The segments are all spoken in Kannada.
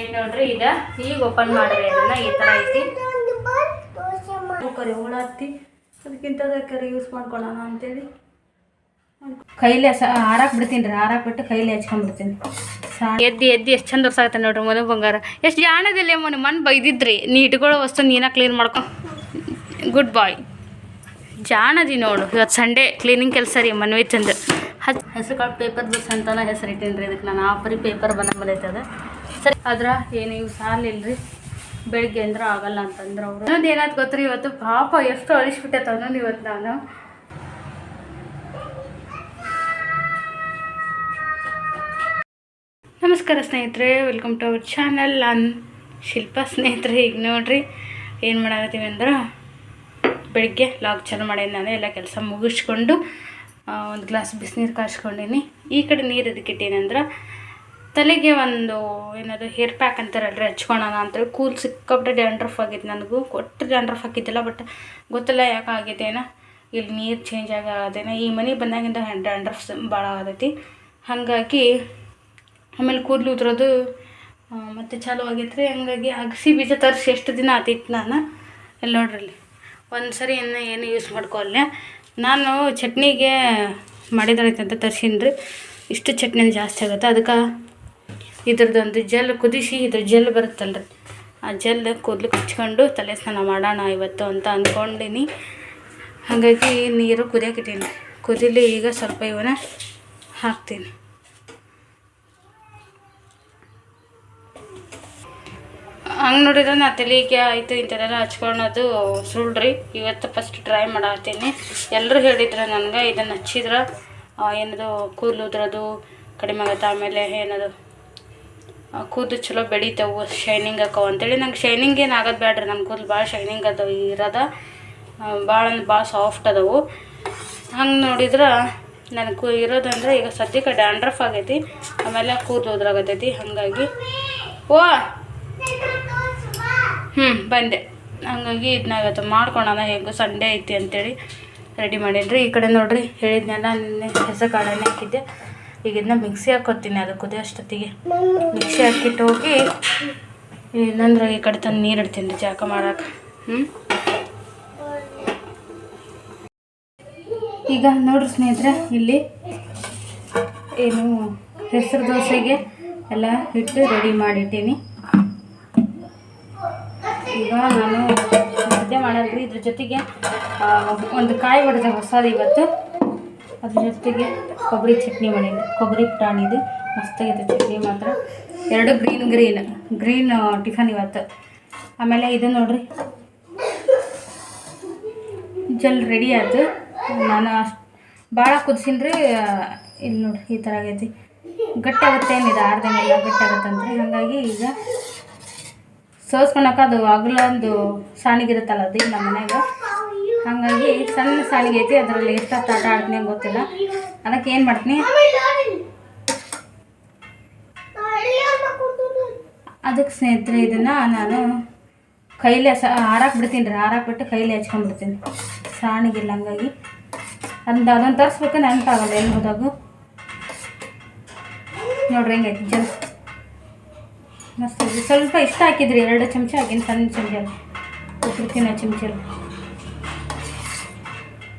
ಐತಿ ನೋಡ್ರಿ, ಈಗ ಈಗ ಓಪನ್ ಮಾಡ್ರಿ ಅದನ್ನ, ಈ ಥರ ಐತಿ. ಕರಿ ಹತ್ತಿ. ಅದಕ್ಕಿಂತ ಕರಿ ಯೂಸ್ ಮಾಡ್ಕೊಳ್ಳೋಣ ಅಂತೇಳಿ. ಕೈಲಿ ಹಾರಾಕ್ ಬಿಡ್ತೀನಿ ರೀ, ಹಾರಾಕ್ ಬಿಟ್ಟು ಕೈಲಿ ಹಚ್ಕೊಂಡ್ಬಿಡ್ತೀನಿ. ಬಿಡ್ತೀನಿ ಎದ್ದು ಎದ್ದು ಎಷ್ಟು ಚಂದ ವರ್ಷಾಗತ್ತೆ ನೋಡ್ರಿ ಮನೆ ಬಂಗಾರ. ಎಷ್ಟು ಜಾಣದಿಲ್ಲ ಮೊನ್ನೆ ಮನ್ ಬೈದಿದ್ರಿ. ನೀ ಇಟ್ಕೊಳ್ಳೋ ವಸ್ತು ನೀನ ಕ್ಲೀನ್ ಮಾಡ್ಕೊ. ಗುಡ್ ಬಾಯ್ ಜಾಣದಿ ನೋಡು ಇವತ್ತು ಸಂಡೇ ಕ್ಲೀನಿಂಗ್ ಕೆಲಸ ರೀ ಮನ್ವಿ ಚಂದ. ಹಸ್ ಹೆಸರು ಕಾಳು ಪೇಪರ್ ಬಸ್ ಅಂತಾನೆ ಹೆಸರು ಇಟ್ಟೇನಿ ರೀ ಇದಕ್ಕೆ ನಾನು ಆಫ್ರಿ ಪೇಪರ್ ಬಂದ ಬಂದೈತೆ ಅದು. ಸರಿ ಆದ್ರೆ ಏನು ಯೂಸ್ ಆಗ್ಲಿಲ್ರಿ ಬೆಳಿಗ್ಗೆ ಅಂದ್ರೆ ಆಗಲ್ಲ ಅಂತಂದ್ರೆ ಅವ್ರು. ಇನ್ನೊಂದು ಏನಾಯ್ತು ಗೊತ್ತ್ರಿ ಇವತ್ತು? ಪಾಪ ಎಷ್ಟು ಅಳಿಸ್ಬಿಟ್ಟೈತೆ ಅನ್ನೋದು ಇವತ್ತು ನಾನು. ನಮಸ್ಕಾರ ಸ್ನೇಹಿತರೆ ವೆಲ್ಕಮ್ ಟು ಅವರ್ ಚಾನಲ್ ನಾನು ಶಿಲ್ಪ ಸ್ನೇಹಿತರೆ, ಈಗ ನೋಡ್ರಿ ಏನು ಮಾಡಾಕತ್ತೀವಿ ಅಂದ್ರೆ ಬೆಳಿಗ್ಗೆ ಲಾಗ್ ಚಾಲು ಮಾಡೇನಿ ನಾನು, ಎಲ್ಲ ಕೆಲಸ ಮುಗಿಸ್ಕೊಂಡು ಒಂದು ಗ್ಲಾಸ್ ಬಿಸಿನೀರು ಕಾಯಿಸ್ಕೊಂಡೀನಿ ಈ ಕಡೆ ನೀರು ಅದಕ್ಕೆ ಇಟ್ಟೀನಂದ್ರೆ ತಲೆಗೆ ಒಂದು ಏನದು ಹೇರ್ ಪ್ಯಾಕ್ ಅಂತಾರಲ್ರಿ ಹಚ್ಕೊಳೋಣ ಅಂತೇಳಿ. ಕೂಲ್ ಸಿಕ್ಕಾಪಟ್ಟೆ ಡ್ಯಾಂಡ್ರಫ್ ಆಗಿತ್ತು ನನಗೂ. ಕೊಟ್ಟು ಡ್ಯಾಂಡ್ರಫ್ ಹಾಕಿದ್ದಿಲ್ಲ ಬಟ್ ಗೊತ್ತಿಲ್ಲ ಯಾಕೆ ಆಗೈತೇನ ಇಲ್ಲಿ ನೀರು ಚೇಂಜ್ ಆಗೋದೇನ ಈ ಮನೆಗೆ ಬಂದಾಗಿಂದ ಡ್ಯಾಂಡ್ರಫ್ ಭಾಳ ಆಗತೈತಿ ಹಾಗಾಗಿ ಆಮೇಲೆ ಕೂದಲು ಉದ್ರೋದು ಮತ್ತು ಚಾಲು ಆಗೈತೆ ರೀ ಹಂಗಾಗಿ ಅಗಸಿ ಬೀಜ ತರಿಸಿ ಎಷ್ಟು ದಿನ ಆತಿತ್ತು ನಾನು. ಇಲ್ಲಿ ನೋಡ್ರಲ್ಲಿ ಒಂದು ಸರಿ ಏನು ಏನು ಯೂಸ್ ಮಾಡ್ಕೊಲ್ಲ ನಾನು ಚಟ್ನಿಗೆ ಮಾಡಿದ್ರೈತೆ ಅಂತ ತರ್ಸೀನಿ ರೀ ಇಷ್ಟು ಚಟ್ನಿ ಜಾಸ್ತಿ ಆಗುತ್ತೆ. ಅದಕ್ಕೆ ಇದ್ರದ್ದೊಂದು ಜೆಲ್ ಕುದಿಸಿ ಇದ್ರ ಜೆಲ್ ಬರುತ್ತಲ್ಲ ರೀ ಆ ಜೆಲ್ ಕೂದಲು ಹಚ್ಕೊಂಡು ತಲೆ ಸ್ನಾನ ಮಾಡೋಣ ಇವತ್ತು ಅಂತ ಅಂದ್ಕೊಂಡಿನಿ. ಹಾಗಾಗಿ ನೀರು ಕುದಿಯಾಕಿಟ್ಟೀನಿ ಕುದಿಲಿ ಈಗ ಸ್ವಲ್ಪ ಇವನ್ನ ಹಾಕ್ತೀನಿ. ಹಂಗೆ ನೋಡಿದ್ರೆ ನಾ ತಲೆಗೆ ಆಯಿತು ಇಂಥದೆಲ್ಲ ಹಚ್ಕೊಳೋದು ಸುಳ್ಳ್ರಿ. ಇವತ್ತು ಫಸ್ಟ್ ಟ್ರೈ ಮಾಡತ್ತೀನಿ ಎಲ್ಲರೂ ಹೇಳಿದ್ರು ನನಗೆ, ಇದನ್ನು ಹಚ್ಚಿದ್ರೆ ಏನದು ಕೂದಲು ಉದ್ರೋದು, ಕಡಿಮೆ ಆಗುತ್ತೆ, ಆಮೇಲೆ ಏನದು ಕೂದಲು ಚಲೋ ಬೆಳಿತಾವು ಶೈನಿಂಗ್ ಅಕ್ಕವು ಅಂತೇಳಿ. ನಂಗೆ ಶೈನಿಂಗ್ ಏನು ಆಗೋದು ಬೇಡ್ರಿ ನನ್ನ ಕೂದಲು ಭಾಳ ಶೈನಿಂಗ್ ಅದಾವ ಇರೋದ ಭಾಳ ಅಂದ್ರೆ ಭಾಳ ಸಾಫ್ಟ್ ಅದಾವು ಹಂಗೆ ನೋಡಿದ್ರೆ ನನಗೆ ಇರೋದಂದ್ರೆ ಈಗ ಸದ್ಯಕ್ಕೆ ಡ್ಯಾಂಡ್ರಫ್ ಆಗೈತಿ, ಆಮೇಲೆ ಕೂದಲು ಉದ್ರಾಗತೈತಿ, ಹಾಗಾಗಿ. ಓ! ಹ್ಞೂ ಬಂದೆ. ಹಂಗಾಗಿ ಇದನ್ನ ಇವತ್ತು ಮಾಡ್ಕೊಳೋಣ, ಹೇಗೂ ಸಂಡೇ ಐತಿ ಅಂತೇಳಿ ರೆಡಿ ಮಾಡೀನಿ ಈ ಕಡೆ ನೋಡಿರಿ, ಹೇಳಿದ್ನೆಲ್ಲ, ನಿನ್ನೆ ಹೆಸರು ಕಾಳನ್ನೇ ಹಾಕಿದ್ದೆ. ಈಗ ಇದನ್ನ ಮಿಕ್ಸಿ ಹಾಕೋತೀನಿ ಅದು ಕುದಿಯೋ ಅಷ್ಟೊತ್ತಿಗೆ. ಮಿಕ್ಸಿ ಹಾಕಿಟ್ಟು ಹೋಗಿ ಇಲ್ಲಂದ್ರೆ ಈ ಕಡೆ ತಂದು ನೀರು ಇಡ್ತೀನಿ ರೀ ಜಾಕ ಮಾಡಕ್ಕೆ ಹ್ಞೂ ಈಗ ನೋಡ್ರಿ ಸ್ನೇಹಿತರೆ, ಇಲ್ಲಿ ಏನು ಹೆಸರು ದೋಸೆಗೆ ಎಲ್ಲ ಹಿಟ್ಟು ರೆಡಿ ಮಾಡಿಟ್ಟೀನಿ. ಈಗ ನಾನು ಮುದ್ದೆ ಮಾಡಲ್ರಿ. ಇದ್ರ ಜೊತೆಗೆ ಒಂದು ಕಾಯಿ ಹೊಡೆದೆ ಹೊಸದು ಇವತ್ತು. ಅದ್ರ ಜೊತೆಗೆ ಕೊಬ್ಬರಿ ಚಟ್ನಿ ಮಾಡಿದ್ದೆ. ಕೊಬ್ಬರಿ ಪುಟಾಣಿದು ಮಸ್ತಾಗಿದೆ ಚಟ್ನಿ ಮಾತ್ರ. ಎರಡು ಗ್ರೀನ್ ಗ್ರೀನ್ ಗ್ರೀನ್ ಟಿಫನ್ ಇವತ್ತು. ಆಮೇಲೆ ಇದು ನೋಡ್ರಿ. ಜಲ್ ರೆಡಿ ಆಯ್ತು. ನಾನು ಅಷ್ಟು ಭಾಳ ಕುದಿಸಿನ್ರಿ ಇಲ್ಲಿ ನೋಡ್ರಿ, ಈ ಥರ ಆಗೈತಿ. ಗಟ್ಟಿ ಆಗುತ್ತೆ ಏನಿದೆ ಆರ್ದಂಗೆಲ್ಲ ಗಟ್ಟಿ ಆಗುತ್ತಂತ್ರಿ ಹಾಗಾಗಿ ಈಗ ಸೋಸ್ಕೊಳಕ್ಕೆ ಅದು ಅಗಲೊಂದು ಸಾಣಿಗಿರುತ್ತಲ್ಲ ಅದು ನಮ್ಮ ಮನ್ಯಾಗ ಹಾಗಾಗಿ ಸಣ್ಣ ಸಾಲಿಗೆ ಐತಿ, ಅದರಲ್ಲಿ ಎಷ್ಟೊತ್ತು ಆಟ ಆಡ್ತೀನಿ ಗೊತ್ತಿಲ್ಲ. ಅದಕ್ಕೆ ಏನು ಮಾಡ್ತೀನಿ? ಅದಕ್ಕೆ ಸ್ನೇಹಿತರೆ, ಇದನ್ನು ನಾನು ಕೈಲಿ ಸ ಹಾರಾಕ್ ಬಿಡ್ತೀನಿ ರೀ ಹಾರಾಕ್ಬಿಟ್ಟು ಕೈಲಿ ಹಚ್ಕೊಂಡ್ಬಿಡ್ತೀನಿ. ಸಾಣಿಗಿಲ್ಲ ಹಂಗಾಗಿ. ಅಂದ ಅದನ್ನು ತರಿಸ್ಬೇಕು ನೆನಪಾಗಲ್ಲ ಎಲ್ಲಿ ಹೋದಾಗ. ನೋಡ್ರಿ ಹೆಂಗೈತಿ ಜಲ್ ಮಸ್ತ್ ಸ್ವಲ್ಪ ಇಷ್ಟ ಹಾಕಿದ್ರಿ, ಎರಡು ಚಮಚ ಹಾಕಿನ ಸಣ್ಣ ಚಮಚ ಉಪ್ಪಿನ ಚಮಚ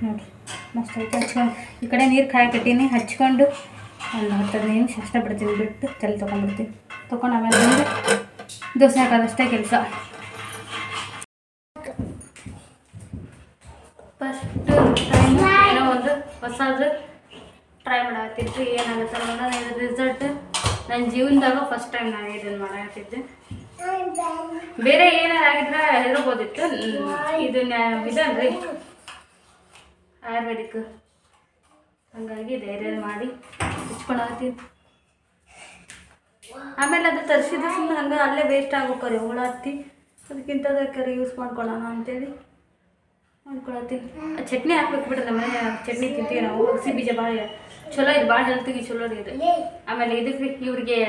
ನೋಡ್ರಿ, ಮಸ್ತ್ ಐತೆ. ಹಚ್ಕೊಂಡು ಈ ಕಡೆ ನೀರು ಕಾಯಕಟ್ಟೀನಿ ಹಚ್ಕೊಂಡು ಒಂದು ಹತ್ತು ಹದಿನೈದು ನಿಮಿಷ ಅಷ್ಟೇ ಬಿಡ್ತೀನಿ. ಬಿಟ್ಟು ತಲೆ ತೊಗೊಂಡ್ಬಿಡ್ತೀನಿ. ತೊಗೊಂಡು ಆಮೇಲೆ ಬಂದು ದೋಸೆ ಹಾಕೋದಷ್ಟೇ ಕೆಲಸ. ಫಸ್ಟ್ ಟೈಮ್ ಏನೋ ಒಂದು ಹೊಸದು ಟ್ರೈ ಮಾಡತ್ತಿದ್ವಿ ಏನಾಗುತ್ತೆ ನೋಡೋಣ. ಇದ್ರ ರಿಸಲ್ಟ್ ನನ್ನ ಜೀವನದಾಗ ಫಸ್ಟ್ ಟೈಮ್ ನಾನು ಇದನ್ನು ಮಾಡಾಕತ್ತಿದ್ದೆ. ಬೇರೆ ಏನಾರು ಆಗಿದ್ರೆ ಹೇಳ್ಬೋದಿತ್ತು. ಇದನ್ನ, ಇದನ್ರಿ. ಆಯುರ್ವೇದಿಕ್. ಹಂಗಾಗಿ ಧೈರ್ಯ ಮಾಡಿ ಹಚ್ಕೊಳತ್ತೀನಿ ಆಮೇಲೆ ಅದು ತರಿಸಿದ ಸುಮ್ಮನೆ ಹಂಗೆ ಅಲ್ಲೇ ವೇಸ್ಟ್ ಆಗ್ಬೇಕ್ರಿ ಹುಳ ಹತ್ತಿ ಅದಕ್ಕಿಂತ ಅದಕ್ಕೆ ಯೂಸ್ ಮಾಡ್ಕೊಳ್ಳೋಣ ಅಂತೇಳಿ ಮಾಡ್ಕೊಳತ್ತೀನಿ. ಚಟ್ನಿ ಹಾಕ್ಬೇಕು ಬಿಡ್ರಿ ನಮ್ಮ ಮನೆ ಚಟ್ನಿ ತಿಂತೀವಿ ನಾವು, ಹಸಿ ಬೀಜ ಭಾಳ ಚಲೋ ಇದು, ಭಾಳ ಹೆಲ್ತಿಗೆ ಚಲೋ ರೀ ಇದು. ಆಮೇಲೆ ಇದಕ್ಕೆ ಇವ್ರಿಗೆ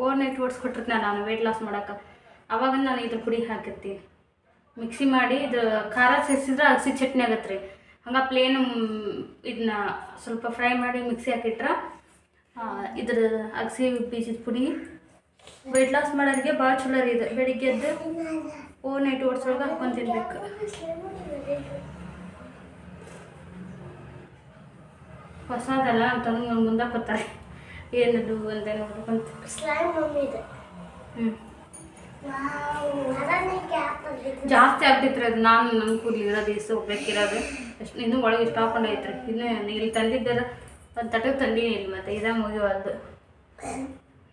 ಓವರ್ ನೈಟ್ ಓಟ್ಸ್ ಕೊಟ್ಟಿರ್ತೀನಿ ನಾನು ವೆಯ್ಟ್ ಲಾಸ್ ಮಾಡೋಕೆ ಅವಾಗ ನಾನು ಇದ್ರ ಪುಡಿ ಹಾಕಿರ್ತೀನಿ ಮಿಕ್ಸಿ ಮಾಡಿ ಇದು ಖಾರ ಸೇರಿಸಿದ್ರೆ ಹಸಿ ಚಟ್ನಿ ಆಗತ್ತೆ ರೀ ಹಂಗೆ ಪ್ಲೇನ್ ಇದನ್ನ ಸ್ವಲ್ಪ ಫ್ರೈ ಮಾಡಿ ಮಿಕ್ಸಿ ಹಾಕಿಟ್ರೆ ಇದ್ರ ಅಗಸಿ ಬೀಜದ ಪುಡಿ. ವೆಯ್ಟ್ ಲಾಸ್ ಮಾಡೋರಿಗೆ ಭಾಳ ಚಲೋ ರೀ ಇದು. ಬೆಳಿಗ್ಗೆ ಎದ್ದು ಓವರ್ ನೈಟ್ ಓಡಿಸೋಳಗೆ ಹಾಕೊಂಡು ತಿನ್ಬೇಕು. ಹೊಸದಲ್ಲ ಅಂತಂದು ಮುಂದೆ ಬರ್ತಾರೆ ಏನದು ಅಂತ ನೋಡ್ಬೇಕಂತ ಹ್ಞೂ ಜಾಸ್ತಿ ಆಗ್ತಿತ್ತು ಅದು. ನಾನು ನನ್ನ ಕೂದಲು ಇರೋದು ಹೋಗ್ಬೇಕಿರೋದು. ಎಷ್ಟು ಇನ್ನೂ ಒಳಗೆ ಇಷ್ಟು ಹಾಕೊಂಡೈತ್ರಿ ಇನ್ನೂ ಇಲ್ಲಿ ತಂದಿದ್ದರ ಒಂದು ತಟಕ್ಕೆ ತಂದೀನಿ ಇಲ್ಲಿ ಮತ್ತೆ ಇದ ಮುಗಿವಲ್ದು.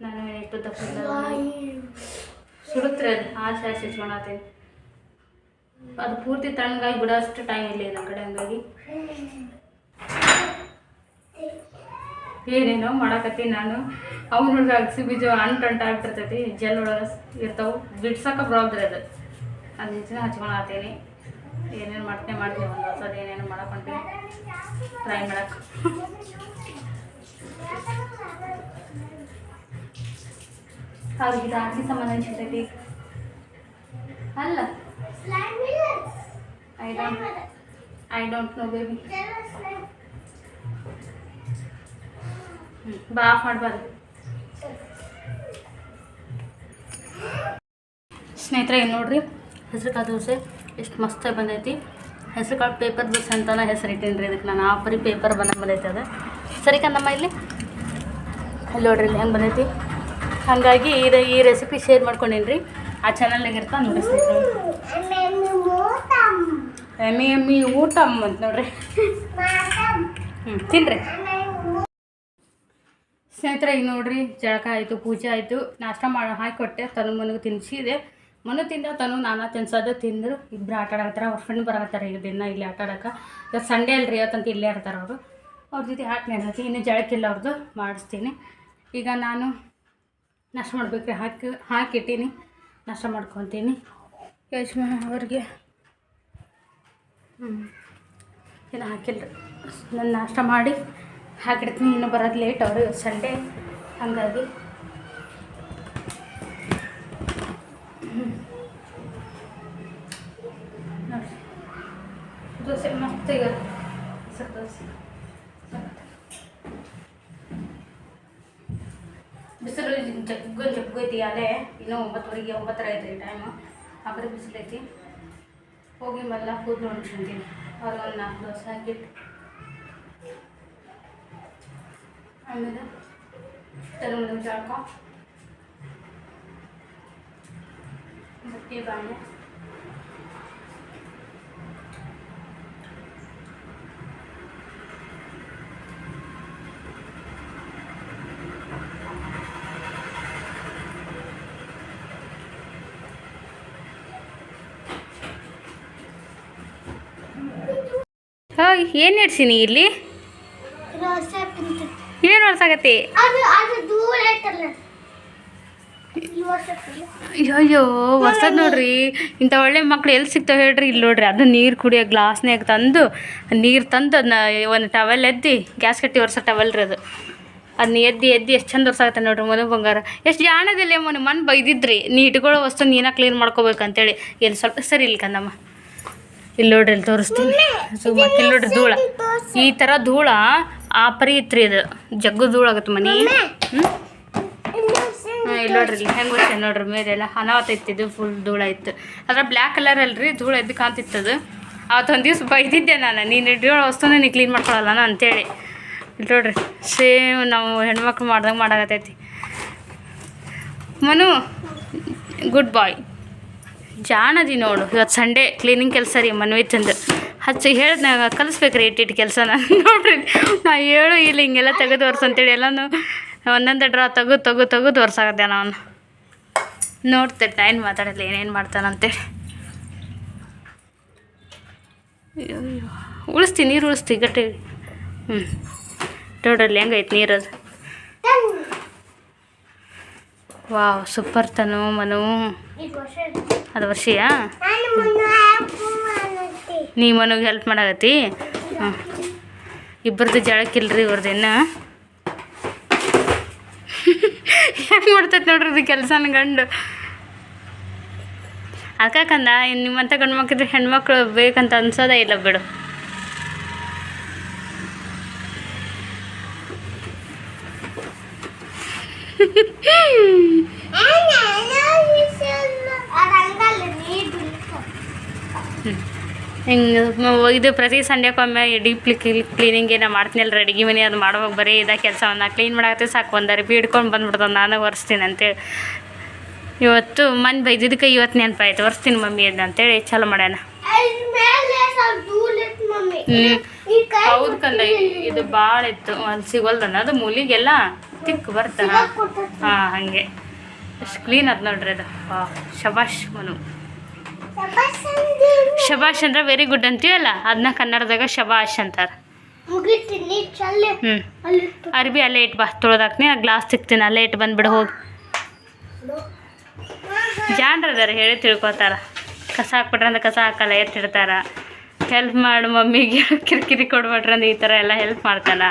ನಾನು ಎಷ್ಟು ತಕ್ಷಣ ಸುಡುತ್ರಿ ಅದು. ಆಸೆ ಆಸೆ ಹಚ್ಕೊಳತ್ತೀನಿ ಅದು ಪೂರ್ತಿ ತಣ್ಣಗಾಗಿ ಬಿಡೋ ಅಷ್ಟು ಟೈಮ್ ಇಲ್ಲ ನಮ್ಮ ಕಡೆ ಹಂಗಾಗಿ. ಏನೇನೋ ಮಾಡಾಕತ್ತೀನಿ ನಾನು. ಅವ್ನ ಹುಡುಗ ಅಗಸಿ ಬೀಜ ಅಂಟು ಅಂಟು ಆಗ್ತಿರ್ತೈತಿ ಜೆಲ್ ಒಳಗೆ ಇರ್ತಾವೆ. ಬಿಡ್ಸಕ್ಕೆ ಪ್ರಾಬ್ಲಮ್ ಅದು. ಅದು ಹೆಚ್ಚಿನ ಹಚ್ಕೊಳತ್ತೀನಿ ಏನೇನು ಮಾಡ್ತೇನೆ ಮಾಡ್ತೀನಿ ಒಂದು ಹೊಸದು ಏನೇನು ಮಾಡಕೊಂತೀನಿ ಟ್ರೈ ಮಾಡಕ್ಕೆ ಅವ್ರಿಗೆ ಇದು ಆರ್ಸಿ ಸಂಬಂಧ ಅನ್ಸಿರ್ತೈತಿ. ಅಲ್ಲ. ಸ್ಲೈಮ್ ಇಲ್ಲ I don't I don't know baby slime ಬಾ. ಆಫ್ ಮಾಡಬಾರ್ದು ಸ್ನೇಹಿತರೆ ಏನು ನೋಡ್ರಿ ಹೆಸ್ರು ಕಾಳು ದೋಸೆ. ಎಷ್ಟು ಮಸ್ತಾಗಿ ಬಂದೈತಿ. ಹೆಸರು ಕಾಳು ಪೇಪರ್ ಬಸ್ ಅಂತಾನೆ ಹೆಸರು ಇಟ್ಟೀನಿ ರೀ ಇದಕ್ಕೆ. ನಾನು ಆ ಪರಿ ಪೇಪರ್ ಬಂದ ಬಂದೈತೆ ಅದು. ಸರಿ ಕಂದಮ್ಮ ಇಲ್ಲಿ. ಅಲ್ಲಿ ನೋಡ್ರಿ ಇಲ್ಲಿ ಹೆಂಗೆ ಬಂದೈತಿ. ಹಾಗಾಗಿ ಇದು ಈ ರೆಸಿಪಿ ಶೇರ್ ಮಾಡ್ಕೊಂಡೀನಿ ರೀ ಆ ಚಾನಲ್ನಾಗ ಇರ್ತಾ ನೋಡಿ ಸ್ನೇಹಿತರೆ. ಎಮ್ಮೆ, ಎಮ್ಮಿ ಊಟ ಅಂತ ನೋಡ್ರಿ. ಹ್ಞೂ ತಿನ್ರಿ. ಸ್ನೇಹಿತರೆ ಈಗ ನೋಡ್ರಿ, ಜಳಕ ಆಯಿತು, ಪೂಜೆ ಆಯಿತು. ನಾಷ್ಟ ಮಾಡಿ ಕೊಟ್ಟೆ ತನು ಮನೆಗೆ ತಿನ್ನಿಸಿದೆ ಮನು ತಿಂದ ತನು, ನಾನಾ ತಿನ್ಸೋದು ತಿಂದರು. ಇಬ್ಬರು ಆಟ ಅವ್ರ ಫ್ರೆಂಡ್ ಬರಕತ್ತಾರೆ ಈಗ ದಿನ ಇಲ್ಲಿ ಆಟ ಇವತ್ತು ಸಂಡೇ ಅಲ್ರಿ, ಇವತ್ತಂತ ಇಲ್ಲೇ ಇರ್ತಾರೆ ಅವರು. ಅವ್ರ ಜೊತೆ ಆಟ ನೆನಸಿ ಇನ್ನು ಜಳಕಿಲ್ಲ ಅವ್ರದ್ದು ಮಾಡಿಸ್ತೀನಿ. ಈಗ ನಾನು ನಾಷ್ಟ ಮಾಡ್ಬೇಕ್ರಿ, ಹಾಕಿ, ಹಾಕಿಟ್ಟೀನಿ. ನಾಷ್ಟ ಮಾಡ್ಕೊತೀನಿ. ಯಶ್ಮ ಅವ್ರಿಗೆ. ಹ್ಞೂ ಏನು ಹಾಕಿಲ್ಲ ನಾನು ನಾಷ್ಟ ಮಾಡಿ ಹಾಕಿಡ್ತೀನಿ, ಇನ್ನೂ ಬರೋದು ಲೇಟ್ ಅವರು ಸಂಡೇ ಹಾಗಾಗಿ ದೋಸೆ ಮಸ್ತ್ ಈಗ ಹೆಸರು ದೋಸೆ ಬಿಸಿಲು ಜಗ್ಗು ಜಗ್ಗು ಐತಿ ಅದೇ ಇನ್ನೂ ಒಂಬತ್ತುವರೆಗೆ ಒಂಬತ್ತರ ಐತ್ರಿ ಟೈಮು ಆ ಕಡೆ ಬಿಸಿಲು ಐತಿ ಹೋಗಿ ಮೊದಲ ಕೂದಲು ಹೊಂಟ್ಕೊಂತೀನಿ ಅವ್ರಿಗೆ ಒಂದು ನಾಲ್ಕು ದೋಸೆ ಹಾಕಿಟ್ಟು ಆಮೇಲೆ ತಲೆಮೂರು ಜಾಳ್ಕೊ ಬಟ್ಟೆ ಬಾಣೆ ಏನು ಇಡ್ಸೀನಿ ಇಲ್ಲಿ? ಏನ್ ಹೊಡ್ಸಾಗತ್ತಿ ಅಯ್ಯೋ ಹೊಸದ್ ನೋಡ್ರಿ. ಇಂಥ ಒಳ್ಳೆ ಮಕ್ಳು ಎಲ್ಲಿ ಸಿಗ್ತಾವೆ ಹೇಳ್ರಿ ಇಲ್ಲಿ ನೋಡ್ರಿ. ಅದು ನೀರು ಕುಡಿಯೋ ಗ್ಲಾಸ್ನ್ಯಾಗ ತಂದು ನೀರು ತಂದು ಅದನ್ನ ಒಂದು ಟವೆಲ್ ಎದ್ದಿ ಗ್ಯಾಸ್ ಕಟ್ಟಿ ಒರ್ಸೋ ಟವೆಲ್ ರೀ ಅದು. ಅದನ್ನ ಎದ್ದಿ ಎದ್ದಿ ಎಷ್ಟು ಚಂದ ಒರ್ಸಾಗತ್ತೆ ನೋಡ್ರಿ ಮನು ಬಂಗಾರ. ಎಷ್ಟು ಜಾಣದಿಲ್ಲ ಮನೆ ಮನ್ ಬೈದಿದ್ರಿ. ನೀ ಇಟ್ಕೊಳ್ಳೋ ವಸ್ತು ನೀನ ಕ್ಲೀನ್ ಮಾಡ್ಕೋಬೇಕು ಅಂತೇಳಿ ಏನು ಸ್ವಲ್ಪ ಸರಿ ಇಲ್ಲ ಕಂದಮ್ಮ ಇಲ್ಲಿ ನೋಡ್ರಿ ಇಲ್ಲಿ ತೋರಿಸ್ತೀನಿ. ಸುಮ್ಮ ಇಲ್ಲಿ ನೋಡ್ರಿ ಧೂಳ. ಈ ಥರ ಧೂಳ ಆಪರಿ ಪರಿ ಇತ್ರಿ ಇದು. ಜಗ್ಗು ಧೂಳ ಆಗತ್ತೆ ಮನೆ. ಇಲ್ಲಿ ನೋಡ್ರಿ ಇಲ್ಲಿ ಹೆಂಗೆ ಗೊತ್ತೆ ನೋಡ್ರಿ ಮೇಲೆಲ್ಲ ಅನಾವತ್ ಇತ್ತು ಇದು ಫುಲ್ ಧೂಳ ಇತ್ತು. ಅದ್ರ ಬ್ಲ್ಯಾಕ್ ಕಲರ್ ಅಲ್ರಿ ಧೂಳ ಎದ್ದು ಕಾಣ್ತಿತ್ತದು. ಅವತ್ತೊಂದು ದಿವ್ಸ ಬೈದಿದ್ದೆ ನಾನು ನೀನು ಧೂಳ ವಸ್ತುನ ನೀ ಕ್ಲೀನ್ ಮಾಡ್ಕೊಳಲ್ಲ ಅಂತೇಳಿ. ಇಲ್ಲಿ ನೋಡ್ರಿ ಸೇಮ್ ನಾವು ಹೆಣ್ಮಕ್ಳು ಮಾಡ್ದಂಗೆ ಮಾಡಾಕತ್ತೈತಿ. ಮನು ಗುಡ್ ಬಾಯ್ ಜಾಣದಿ ನೋಡು. ಇವತ್ತು ಸಂಡೇ ಕ್ಲೀನಿಂಗ್ ಕೆಲಸ ರೀ ಮನ್ವಿ ತಂದು ಹಚ್ಚಿ ಹೇಳ್ದೆ ಕಲಿಸ್ಬೇಕ್ರಿ ಇಟ್ಟಿಟ್ಟು ಕೆಲಸ ನಾನು ನೋಡ್ರಿ. ನಾ ಹೇಳು ಇಲ್ಲಿ ಹಿಂಗೆಲ್ಲ ತೆಗೆದು ಒರ್ಸು ಅಂತೇಳಿ ಎಲ್ಲನೂ ಒಂದೊಂದು ಡ್ರಾ ತೆಗೆದು ತೆಗೆದು ತೆಗೆದು ಒರ್ಸಾಗತ್ತೆ ನಾನು. ನೋಡ್ತೆ ಟೈಮ್ ಮಾತಾಡಲ್ಲ ಏನೇನು ಮಾಡ್ತಾನಂತೇಳಿ. ಉಳಿಸ್ತೀನಿ ನೀರು ಉಳಿಸ್ತಿ ಗಟ್ಟಿ. ಹ್ಞೂ ನೋಡ್ರಲ್ಲಿ ಹೆಂಗೈತೆ ಅದು. Wow, super Tanu Manu. ವರ್ಷ ಅದು ವರ್ಷಿಯಾ? ನೀ ಮನೆಗೆ ಹೆಲ್ಪ್ ಮಾಡಾಕತ್ತಿ? ಹಾಂ. ಇಬ್ಬರದ್ದು ಜಳಕ್ಕಿಲ್ರಿ ಇವ್ರದ್ದು ಹೆಂಗೆ ಮಾಡ್ತೈತೆ ನೋಡ್ರಿ ಇದು ಕೆಲಸನ ಗಂಡು. ಅದಕ್ಕಂದ ನಿಮ್ಮಂಥ ಗಂಡು ಮಕ್ಳಿದ್ರೆ ಹೆಣ್ಮಕ್ಳು ಬೇಕಂತ ಅನ್ಸೋದೇ ಇಲ್ಲ ಬಿಡು. ಹಿಂಗೆ ಇದು ಪ್ರತಿ ಸಂಡೇಕೊಮ್ಮೆ ಡೀಪ್ಲಿ ಕ್ಲೀನಿಂಗ್ ಏನೋ ಮಾಡ್ತೀನಲ್ಲ ಅಡುಗೆ ಮನೆ ಅದು ಮಾಡುವಾಗ ಬರೀ ಇದೇ ಕೆಲಸವನ್ನು ಕ್ಲೀನ್ ಮಾಡತ್ತೆ ಸಾಕು, ಒಂದು ಅರ್ಬಿ ಹಿಡ್ಕೊಂಡು ಬಂದ್ಬಿಡ್ತದೆ ನಾನು ಒರೆಸ್ತೀನಿ ಅಂತೇಳಿ ಇವತ್ತು ಮನೆ ಬೈದಿದ್ದಕ್ಕೆ ಇವತ್ತು ನೆನಪಾಯ್ತು, ಒರೆಸ್ತೀನಿ ಮಮ್ಮಿ ಅದು ಅಂತೇಳಿ, ಚಲೋ ಕೈ ಹೌದು ಕಂದ ಇದು ಭಾಳ ಇತ್ತು, ಒಂದು ಸಿಗೋಲ್ದನ, ಅದು ಮೂಲಿಗೆಲ್ಲ ತಿಕ್ ಬರ್ತಾನ. ಹಾಂ, ಹಾಗೆ ಅಷ್ಟು ಕ್ಲೀನ್ ಅದ ನೋಡ್ರಿ ಅದು ಶಬಾಶ್ ಮನು. ಶಬಾಷ್ ಅಂದ್ರೆ ವೆರಿ ಗುಡ್ ಅಂತೀವಲ್ಲ ಅದನ್ನ ಕನ್ನಡದಾಗ ಶಬಾಷ್ ಅಂತಾರೆ. ಹ್ಞೂ ಅರ್ಬಿ ಅಲ್ಲೇ ಇಟ್ಟು ಬಾ ತೊಳ್ದಾಕ್ನಿ ಆ ಗ್ಲಾಸ್ ತಿಕ್ತೀನಿ ಅಲ್ಲೇ ಇಟ್ಟು ಬಂದ್ಬಿಡು ಹೋಗಿ. ಜಾಣ್ರ ಅದಾರ ಹೇಳಿ ತಿಳ್ಕೊತಾರ. ಕಸ ಹಾಕ್ಬಿಟ್ರೆ ಅಂದ್ರೆ ಕಸ ಹಾಕಲ್ಲ ಎತ್ತಿಡ್ತಾರ. ಹೆಲ್ಪ್ ಮಾಡು ಮಮ್ಮಿಗೆ ಕಿರಿಕಿರಿ ಕೊಡ್ಬೇಡ್ರಿ ಅಂದ್ರೆ ಈ ಥರ ಎಲ್ಲ ಹೆಲ್ಪ್ ಮಾಡ್ತಾನ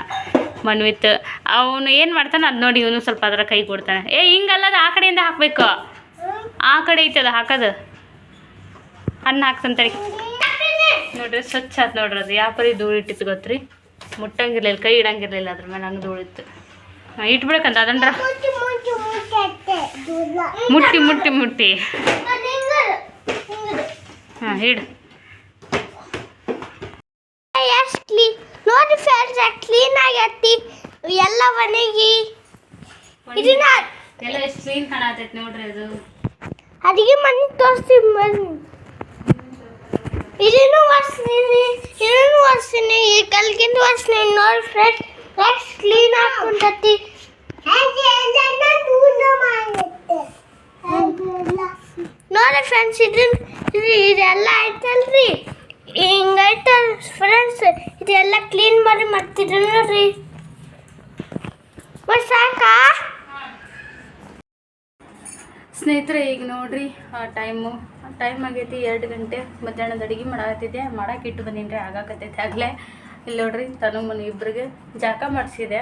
ಮನ್ವಿತ್. ಅವನು ಏನು ಮಾಡ್ತಾನೆ ಅದು ನೋಡಿ ಇವನು ಸ್ವಲ್ಪ ಅದರ ಕೈ ಕೊಡ್ತಾನೆ. ಏ ಹಿಂಗಲ್ಲದ ಆ ಕಡೆಯಿಂದ ಹಾಕಬೇಕು. ಆ ಕಡೆ ಐತದ ಹಾಕೋದು. ಅನ್ನ ಹಾಕ್ತಂತಡಿ ನೋಡ್ರಿ ಸ್ವಚ್ಛ ಆತು ನೋಡ್ರಿ ಅದು. ಯಾವ ಪರಿ ಧೂಳು ಇಟ್ಟಿತ್ತು ಗೊತ್ತ್ರಿ? ಮುಟ್ಟಂಗಿರ್ಲಿಲ್ಲ ಕೈ ಇಡಂಗಿರ್ಲಿಲ್ಲ ಅದ್ರ ಮೇಲೆ ಹಂಗೆ ಧೂಳಿತ್ತು ಇಟ್ಬಿಡಕಂತ ಅದನ್ರ ಮುಟ್ಟಿ ಮುಟ್ಟಿ ಮುಟ್ಟಿ. ಹಾಂ ಹಿಡು ನೋಡಿ ಫ್ರೆಂಡ್ಸ್ ಕ್ಲೀನ್ ಆಗೈತಿ. ಎಲ್ಲ ಮನೆಗೆ ಇದನ್ನ ಎಲ್ಲ ಎಷ್ಟು ಕ್ಲೀನ್ ಕಾಣತೈತಿ ನೋಡ್ರಿ ಅದು. ಅಡಿಗೆ ಮನೆ ತೋರಿಸ್ತೀವಿ ಬನ್ನಿ. ಇದನ್ನು ಒರೆಸ್ತೀನಿ ಇದನ್ನು ಒರೆಸ್ತೀನಿ. ಈ ವರ್ಷ ಒರೆಸ್ತೀನಿ. ನೋಡಿ ಫ್ರೆಂಡ್ ಎಷ್ಟು ಕ್ಲೀನ್ ಹಾಕೊಂಡತಿ ನೋಡಿ ಫ್ರೆಂಡ್ಸ್ ಇದನ್ನ ಇದು ಇದೆಲ್ಲ ಆಯ್ತಲ್ರಿ? ಹಿಂಗೈತ ಫ್ರೆಂಡ್ಸ್ ಇದೆಲ್ಲ ಕ್ಲೀನ್ ಮಾಡಿ ಮಾಡ್ತಿದ್ರು ನೋಡ್ರಿ. ಸಾಕಾ? ಸ್ನೇಹಿತರೆ, ಈಗ ನೋಡ್ರಿ ಆ ಟೈಮು ಟೈಮ್ ಆಗೈತಿ ಎರಡು ಗಂಟೆ, ಮಧ್ಯಾಹ್ನದ ಅಡುಗೆ ಮಾಡಾಕತ್ತಿದ್ದೆ. ಮಾಡಕ್ಕೆ ಇಟ್ಟು ಬಂದೀನಿ ರೀ ಆಗಾಕತ್ತೈತೆ ಆಗಲೇ. ಇಲ್ಲಿ ನೋಡ್ರಿ, ತನು ಮನೆ ಇಬ್ಬರಿಗೆ ಜಾಕ ಮಾಡಿಸಿದೆ.